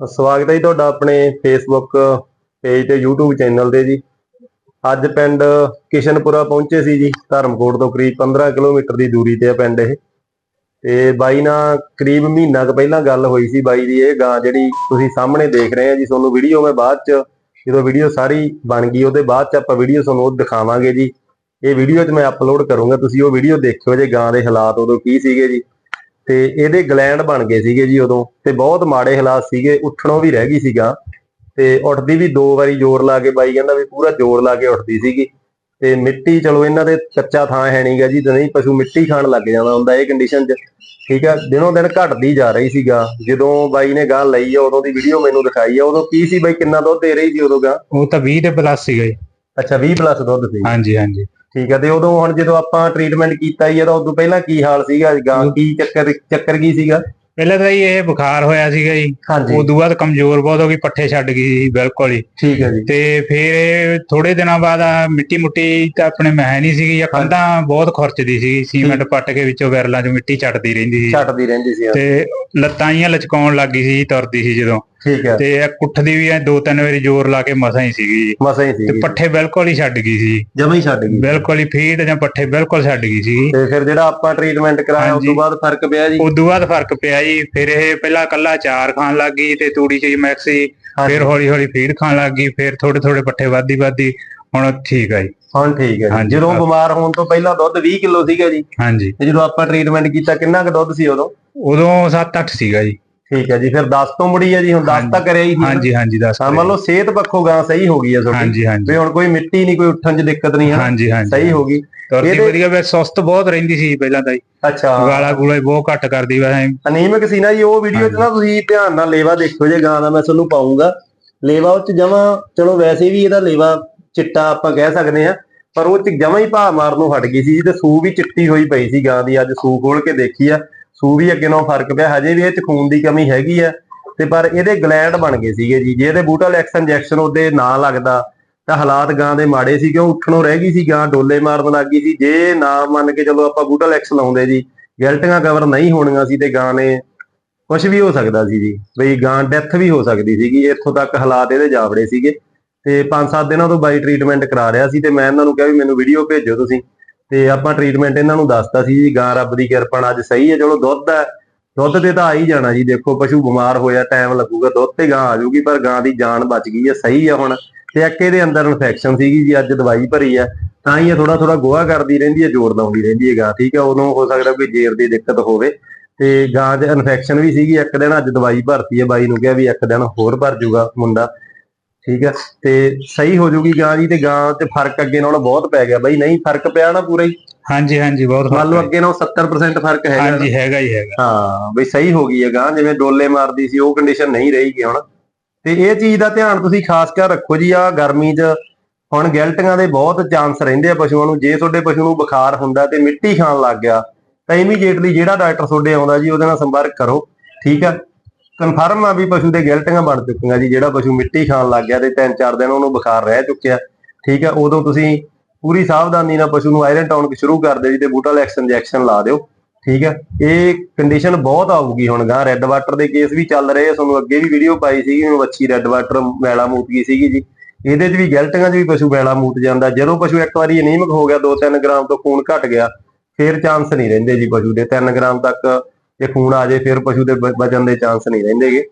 ਸਵਾਗਤ ਹੈ ਜੀ ਤੁਹਾਡਾ ਆਪਣੇ ਫੇਸਬੁੱਕ ਪੇਜ ਤੇ YouTube ਚੈਨਲ ਤੇ ਜੀ। ਅੱਜ ਪਿੰਡ ਕਿਸ਼ਨਪੁਰਾ ਪਹੁੰਚੇ ਸੀ ਜੀ, ਧਰਮਕੋਟ ਤੋਂ ਕਰੀਬ 15 ਕਿਲੋਮੀਟਰ ਦੀ ਦੂਰੀ ਤੇ ਆ ਪਿੰਡ ਇਹ। ਤੇ ਬਾਈ ਨਾਲ ਕਰੀਬ ਮਹੀਨਾ ਕੁ ਪਹਿਲਾਂ ਗੱਲ ਹੋਈ ਸੀ ਬਾਈ ਦੀ ਇਹ ਗਾਂ ਜਿਹੜੀ ਤੁਸੀਂ ਸਾਹਮਣੇ ਦੇਖ ਰਹੇ ਆ ਜੀ, ਤੁਹਾਨੂੰ ਵੀਡੀਓ ਮੈਂ ਬਾਅਦ ਚ, ਜਦੋਂ ਵੀਡੀਓ ਸਾਰੀ ਬਣ ਗਈ, ਉਹਦੇ ਬਾਅਦ ਚ ਆਪਾਂ ਵੀਡੀਓ ਤੁਹਾਨੂੰ ਉਹ ਦਿਖਾਵਾਂਗੇ ਜੀ। ਇਹ ਵੀਡੀਓ 'ਚ ਮੈਂ ਅਪਲੋਡ ਕਰੂੰਗਾ, ਤੁਸੀਂ ਉਹ ਵੀਡੀਓ ਦੇਖਿਓ ਜੇ ਗਾਂ ਦੇ ਹਾਲਾਤ ਉਦੋਂ ਕੀ ਸੀਗੇ ਜੀ। ਤੇ ਇਹਦੇ ਗਲੈਂਡ ਬਣ ਗਏ ਸੀਗੇ ਜੀ ਉਦੋਂ ਤੇ ਬਹੁਤ ਮਾੜੇ ਹਾਲਾਤ ਸੀਗੇ ਉੱਠਣੋਂ ਵੀ ਰਹਿ ਗਈ ਸੀਗਾ ਤੇ ਉੱਠਦੀ ਵੀ ਦੋ ਵਾਰੀ ਜ਼ੋਰ ਲਾ ਕੇ ਬਾਈ ਕਹਿੰਦਾ ਵੀ ਪੂਰਾ ਜ਼ੋਰ ਲਾ ਕੇ ਉੱਠਦੀ ਸੀਗੀ ਤੇ ਮਿੱਟੀ ਚਲੋ ਇਹਨਾਂ ਦੇ ਕੱਚਾ ਥਾਂ ਹੈ ਨਹੀਂਗਾ ਜੀ ਤੇ ਨਹੀਂ ਪਸ਼ੂ ਮਿੱਟੀ ਖਾਣ ਲੱਗ ਜਾਂਦਾ ਹੁੰਦਾ ਇਹ ਕੰਡੀਸ਼ਨ 'ਚ ਠੀਕ ਆ ਦਿਨੋਂ ਦਿਨ ਘਟਦੀ ਜਾ ਰਹੀ ਸੀਗਾ ਜਦੋਂ ਬਾਈ ਨੇ ਗਾਂ ਲਈ ਆ ਉਦੋਂ ਦੀ ਵੀਡੀਓ ਮੈਨੂੰ ਦਿਖਾਈ ਆ ਉਦੋਂ ਕੀ ਸੀ ਬਾਈ ਕਿੰਨਾ ਦੁੱਧ ਦੇ ਰਹੀ ਸੀ ਉਦੋਂ ਗਾਂ? ਉਹ ਤਾਂ 20 ਦੇ ਪਲੱਸ ਸੀਗਾ ਜੀ। ਅੱਛਾ 20 ਪਲੱਸ ਦੁੱਧ ਸੀ। ਹਾਂਜੀ ਹਾਂਜੀ। ਠੀਕ ਆ ਤੇ ਉਦੋਂ ਹੁਣ ਜਦੋਂ ਆਪਾਂ ਟ੍ਰੀਟਮੈਂਟ ਕੀਤਾ ਜੀ ਇਹਦਾ ਉਦੋਂ ਪਹਿਲਾਂ ਕੀ ਹਾਲ ਸੀਗਾ ਗਾਂ ਕੀ ਚੱਕਰ ਚੱਕਰ ਕੀ ਸੀਗਾ? ਪਹਿਲਾਂ ਤਾਂ ਜੀ ਇਹ ਬੁਖਾਰ ਹੋਇਆ ਸੀਗਾ ਜੀ। ਉਦੋਂ ਬਾਅਦ ਕਮਜ਼ੋਰ ਬਹੁਤ ਹੋ ਗਈ ਪੱਠੇ ਛੱਡ ਗਈ ਸੀ ਬਿਲਕੁਲ ਹੀ ਠੀਕ ਹੈ ਜੀ। ਤੇ ਫਿਰ ਇਹ ਥੋੜੇ ਦਿਨਾਂ ਬਾਅਦ ਮਿੱਟੀ ਮੁੱਟੀ ਤਾਂ ਆਪਣੇ ਮਹਿ ਨਹੀਂ ਸੀਗੀ ਜਾਂ ਕੰਧਾਂ ਬਹੁਤ ਖੁਰਚਦੀ ਸੀ ਸੀਮੈਂਟ ਪੱਟ ਕੇ ਵਿੱਚੋਂ ਵਿਰਲਾਂ ਚੋਂ ਮਿੱਟੀ ਛੱਡਦੀ ਰਹਿੰਦੀ ਸੀ। ਛੱਡਦੀ ਰਹਿੰਦੀ ਸੀ ਤੇ ਲੱਤਾਂ ਹੀ ਲਚਕਾਉਣ ਲੱਗ ਗਈ ਸੀ ਤੁਰਦੀ ਸੀ ਜਦੋਂ। ਠੀਕ ਹੈ। ਤੇ ਇਹ ਕੁੱਠਦੀ ਵੀ ਐ ਦੋ ਤਿੰਨ ਵਾਰੀ ਜ਼ੋਰ ਲਾ ਕੇ ਮਸਾਂ ਹੀ ਸੀਗੀ ਜੀ। ਮਸਾਂ ਹੀ ਤੇ ਸੀ ਪੱਠੇ ਬਿਲਕੁਲ ਹੀ ਛੱਡ ਗਈ ਸੀ ਜਮਾ ਹੀ ਛੱਡ ਗਈ। ਬਿਲਕੁਲ ਹੀ ਫੀਡ ਜਾਂ ਪੱਠੇ ਬਿਲਕੁਲ ਛੱਡ ਗਈ ਸੀ ਤੇ ਫਿਰ ਜਿਹੜਾ ਆਪਾਂ ਟ੍ਰੀਟਮੈਂਟ ਕਰਾਇਆ ਉਸ ਤੋਂ ਹਾਂਜੀ। ਬਾਅਦ ਫ਼ਰਕ ਪਿਆ ਜੀ? ਉਦੋਂ ਬਾਅਦ ਫ਼ਰਕ ਪਿਆ ਜੀ। ਫਿਰ ਇਹ ਪਹਿਲਾਂ ਕੱਲਾ ਚਾਰ ਖਾਣ ਲੱਗ ਗਈ ਤੇ ਤੂੜੀ ਚ ਮੈਕਸ। ਹਾਂਜੀ। ਫਿਰ ਹੌਲੀ ਹੌਲੀ ਫੀਡ ਖਾਣ ਲੱਗ ਗਈ। ਫਿਰ ਥੋੜੇ ਥੋੜੇ ਪੱਠੇ ਵੱਧਦੀ ਵੱਧਦੀ ਹੁਣ ਠੀਕ ਆ ਜੀ। ਹੁਣ ਠੀਕ ਹੈ ਜੀ। ਹਾਂਜੀ, ਜਦੋਂ। ਬਿਮਾਰ ਹੋਣ ਤੋਂ ਪਹਿਲਾਂ ਦੁੱਧ 20 ਕਿਲੋ ਸੀਗਾ ਜੀ। ਹਾਂਜੀ। ਤੇ ਜਦੋਂ ਆਪਾਂ ਟ੍ਰੀਟਮੈਂਟ ਕੀਤਾ ਕਿੰਨਾ ਕੁ ਦੁੱਧ ਸੀ ਉਦੋਂ? ਉਦੋਂ 7-8 ਸੀਗਾ ਜੀ। ਠੀਕ ਹੈ ਜੀ ਫਿਰ 10 ਤੋਂ ਮੁੜੀ ਹੈ ਜੀ ਹੁਣ 10 ਹਾਂਜੀ। ਤੱਕ ਕਰਿਆ ਹੀ ਸੀ ਹਾਂਜੀ ਹਾਂਜੀ ਦੱਸ ਹਾਂ ਮੰਨ ਲਓ ਸਿਹਤ ਪੱਖੋਂ ਗਾਂ ਸਹੀ ਹੋ ਗਈ ਹੈ ਤੁਹਾਡੀ। ਹਾਂਜੀ ਹਾਂਜੀ। ਵੀ ਹੁਣ ਕੋਈ ਮਿੱਟੀ ਨਹੀਂ ਕੋਈ ਉੱਠਣ 'ਚ ਦਿੱਕਤ ਨਹੀਂ ਹੈ ਹਾਂਜੀ ਹਾਂਜੀ ਸਹੀ ਹੋ ਗਈ। ਤੁਰਦੀ ਵਧੀਆ ਵੇ ਸੁਸਤ ਬਹੁਤ ਰਹਿੰਦੀ ਸੀ ਪਹਿਲਾਂ ਤਾਂ ਜੀ। ਅੱਛਾ। ਗਾਲਾ ਗੂਲਾ ਬਹੁਤ ਘੱਟ ਕਰਦੀ ਵਾ। ਅਨੀਮਿਕ ਸੀ ਨਾ ਜੀ ਉਹ ਵੀਡੀਓ 'ਚ ਨਾ ਤੁਸੀਂ ਧਿਆਨ ਨਾਲ ਲੇਵਾ ਦੇਖਿਓ ਜੇ ਗਾਂ ਦਾ ਮੈਂ ਤੁਹਾਨੂੰ ਪਾਉਂਗਾ। ਲੇਵਾ ਉਹ 'ਚ ਜਮਾ ਚਲੋ ਵੈਸੇ ਵੀ ਇਹਦਾ ਲੇਵਾ ਚਿੱਟਾ ਆਪਾਂ ਕਹਿ ਸਕਦੇ ਆ ਪਰ ਉਹ 'ਚ ਜਮਾ ਹੀ ਭਾ ਮਾਰਨੋਂ ਹਟ ਗਈ ਸੀ ਜੀ ਤੇ ਸੂ ਵੀ ਚਿੱਟੀ ਹੋਈ ਪਈ ਸੀ ਗਾਂ ਦੀ ਅੱਜ ਸੂ ਖੋਲ ਕੇ ਦੇਖੀ ਆ। ਸੂ ਵੀ ਅੱਗੇ ਨਾਲੋਂ ਫ਼ਰਕ ਪਿਆ, ਹਜੇ ਵੀ ਇਹ 'ਚ ਖੂਨ ਦੀ ਕਮੀ ਹੈਗੀ ਆ, ਤੇ ਪਰ ਇਹਦੇ ਗਲੈਂਡ ਬਣ ਗਏ ਸੀਗੇ ਜੀ, ਜੇ ਇਹਦੇ ਬੂਟਾਲੈਕਸ ਇੰਜੈਕਸ਼ਨ ਉਹਦੇ ਨਾ ਲੱਗਦਾ, ਤਾਂ ਹਾਲਾਤ ਗਾਂ ਦੇ ਮਾੜੇ ਸੀ ਕਿਉਂ ਉੱਠਣੋਂ ਰਹਿ ਗਈ ਸੀ ਗਾਂ, ਡੋਲੇ ਮਾਰਨ ਲੱਗ ਗਈ ਸੀ, ਜੇ ਨਾ ਮੰਨ ਕੇ ਚਲੋ ਆਪਾਂ ਬੂਟਾ ਲੈਕਸ ਲਾਉਂਦੇ ਜੀ, ਗੈਲਟੀਆਂ ਕਵਰ ਨਹੀਂ ਹੋਣੀਆਂ ਸੀ ਤੇ ਗਾਂ ਨੇ ਕੁਝ ਵੀ ਹੋ ਸਕਦਾ ਸੀ ਜੀ, ਬਈ ਗਾਂ ਡੈਥ ਵੀ ਹੋ ਸਕਦੀ ਸੀਗੀ, ਇੱਥੋਂ ਤੱਕ ਹਾਲਾਤ ਇਹਦੇ ਜਾਵੜੇ ਸੀਗੇ, ਤੇ 5-7 ਦਿਨਾਂ ਤੋਂ ਬਾਈ ਟ੍ਰੀਟਮੈਂਟ ਕਰਾ ਰਿਹਾ ਸੀ, ਤੇ ਮੈਂ ਇਹਨਾਂ ਨੂੰ ਕਿਹਾ ਵੀ ਮੈਨੂੰ ਵੀਡੀਓ ਭੇਜੋ ਤੁਸੀਂ ਤੇ ਆਪਾਂ ਟ੍ਰੀਟਮੈਂਟ ਇਹਨਾਂ ਨੂੰ ਦੱਸਤਾ ਸੀ ਜੀ, ਗਾਂ ਰੱਬ ਦੀ ਕਿਰਪਾ ਨਾਲ ਅੱਜ ਸਹੀ ਹੈ, ਚਲੋ ਦੁੱਧ ਹੈ। ਦੁੱਧ ਤੇ ਤਾਂ ਆ ਹੀ ਜਾਣਾ ਜੀ, ਦੇਖੋ ਪਸ਼ੂ ਬਿਮਾਰ ਹੋਇਆ ਟਾਈਮ ਲੱਗੂਗਾ, ਦੁੱਧ ਤੇ ਗਾਂ ਆ ਜਾਊਗੀ, ਪਰ ਗਾਂ ਦੀ ਜਾਨ ਬਚ ਗਈ ਹੈ, ਸਹੀ ਹੈ ਹੁਣ। ਤੇ ਇੱਕ ਇਹਦੇ ਅੰਦਰ ਇਨਫੈਕਸ਼ਨ ਸੀਗੀ ਜੀ, ਅੱਜ ਦਵਾਈ ਭਰੀ ਹੈ, ਤਾਂ ਹੀ ਇਹ ਥੋੜਾ ਥੋੜਾ ਗੋਹਾ ਕਰਦੀ ਰਹਿੰਦੀ ਹੈ, ਜੋਰ ਲਾਉਂਦੀ ਰਹਿੰਦੀ ਹੈ ਗਾਂ, ਠੀਕ ਹੈ ਉਦੋਂ ਹੋ ਸਕਦਾ ਕੋਈ ਜੇਰ ਦੀ ਦਿੱਕਤ ਹੋਵੇ। ਤੇ ਗਾਂ 'ਚ ਇਨਫੈਕਸ਼ਨ ਵੀ ਸੀਗੀ, ਇੱਕ ਦਿਨ ਅੱਜ ਦਵਾਈ ਭਰਤੀ ਹੈ, ਬਾਈ ਨੂੰ ਕਿਹਾ ਵੀ ਇੱਕ ਦਿਨ ਹੋਰ ਭਰ ਜੂਗਾ ਮੁੰਡਾ। ਠੀਕ ਹੈ ਤੇ ਸਹੀ ਹੋ ਜੂਗੀ ਗਾਂ ਦੀ ਤੇ ਗਾਂ 'ਚ ਫ਼ਰਕ ਅੱਗੇ ਨਾਲੋਂ ਬਹੁਤ ਪੈ ਗਿਆ ਬਾਈ ਨਹੀਂ ਫ਼ਰਕ ਪਿਆ ਨਾ ਪੂਰਾ ਹੀ? ਹਾਂਜੀ ਹਾਂਜੀ ਬਹੁਤ ਮੰਨ ਲਓ ਅੱਗੇ ਨਾਲੋਂ 70% ਫ਼ਰਕ। ਹੈਗਾ। ਹਾਂਜੀ ਹੈਗਾ ਹੀ ਹੈਗਾ। ਹਾਂ ਬਈ ਸਹੀ ਹੋ ਗਈ ਹੈ ਗਾਂ ਜਿਵੇਂ ਡੋਲੇ ਮਾਰਦੀ ਸੀ ਉਹ ਕੰਡੀਸ਼ਨ ਨਹੀਂ ਰਹੀ ਹੁਣ। ਤੇ ਇਹ ਚੀਜ਼ ਦਾ ਧਿਆਨ ਤੁਸੀਂ ਖਾਸ ਕਰ ਰੱਖੋ ਜੀ ਆ ਗਰਮੀ 'ਚ ਹੁਣ ਗੈਲਟੀਆਂ ਦੇ ਬਹੁਤ ਚਾਂਸ ਰਹਿੰਦੇ ਆ ਪਸ਼ੂਆਂ ਨੂੰ। ਜੇ ਤੁਹਾਡੇ ਪਸ਼ੂ ਨੂੰ ਬੁਖਾਰ ਹੁੰਦਾ ਤੇ ਮਿੱਟੀ ਖਾਣ ਲੱਗ ਗਿਆ ਤਾਂ ਇਮੀਡੀਏਟਲੀ ਜਿਹੜਾ ਡਾਕਟਰ ਤੁਹਾਡੇ ਆਉਂਦਾ ਜੀ ਉਹਦੇ ਨਾਲ ਸੰਪਰਕ ਕਰੋ। ਠੀਕ ਆ ਕਨਫਰਮ ਆ ਵੀ ਪਸ਼ੂ ਦੇ ਗੈਲਟੀਆਂ ਬਣ ਚੁੱਕੀਆਂ ਜੀ, ਜਿਹੜਾ ਪਸ਼ੂ ਮਿੱਟੀ ਖਾਣ ਲੱਗ ਗਿਆ ਤੇ 3-4 ਦਿਨ ਉਹਨੂੰ ਬੁਖਾਰ ਰਹਿ ਚੁੱਕਿਆ। ਠੀਕ ਆ, ਉਦੋਂ ਤੁਸੀਂ ਪੂਰੀ ਸਾਵਧਾਨੀ ਨਾਲ ਪਸ਼ੂ ਨੂੰ ਆਇਰਨ ਟਾਉਨ ਸ਼ੁਰੂ ਕਰ ਦਿਓ ਜੀ ਤੇ ਬੂਟਾਲੈਕਸ ਇੰਜੈਕਸ਼ਨ ਲਾ ਦਿਓ। ਠੀਕ ਹੈ ਇਹ ਕੰਡੀਸ਼ਨ ਬਹੁਤ ਆਊਗੀ ਹੁਣ ਗਾਂ। ਰੈੱਡ ਵਾਟਰ ਦੇ ਕੇਸ ਵੀ ਚੱਲ ਰਹੇ ਆ, ਤੁਹਾਨੂੰ ਅੱਗੇ ਵੀ ਵੀਡੀਓ ਪਾਈ ਸੀਗੀ, ਹੁਣ ਵੱਛੀ ਰੈੱਡ ਵਾਟਰ ਮੈਲਾ ਮੂਤ ਗਈ ਸੀਗੀ ਜੀ। ਇਹਦੇ 'ਚ ਵੀ ਗੈਲਟੀਆਂ 'ਚ ਵੀ ਪਸ਼ੂ ਮੈਲਾ ਮੂਤ ਜਾਂਦਾ। ਜਦੋਂ ਪਸ਼ੂ ਇੱਕ ਵਾਰੀ ਅਨੀਮਿਕ ਹੋ ਗਿਆ 2-3 ਗ੍ਰਾਮ ਤੋਂ ਖੂਨ ਘਟ ਗਿਆ, ਫੇਰ ਚਾਂਸ ਨਹੀਂ ਰਹਿੰਦੇ ਜੀ ਪਸ਼ੂ ਦੇ। 3 ਗ੍ਰਾਮ ਤੱਕ ਜੇ ਖੂਨ ਆ ਜਾਏ ਫਿਰ ਪਸ਼ੂ ਦੇ ਬਚਣ ਦੇ ਚਾਂਸ ਨਹੀਂ ਰਹਿੰਦੇਗੇ।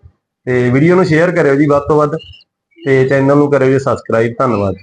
ਤੇ ਵੀਡੀਓ ਨੂੰ ਸ਼ੇਅਰ ਕਰਿਓ ਜੀ ਵੱਧ ਤੋਂ ਵੱਧ, ਤੇ ਚੈਨਲ ਨੂੰ ਕਰਿਓ ਜੀ ਸਬਸਕ੍ਰਾਈਬ ਧੰਨਵਾਦ।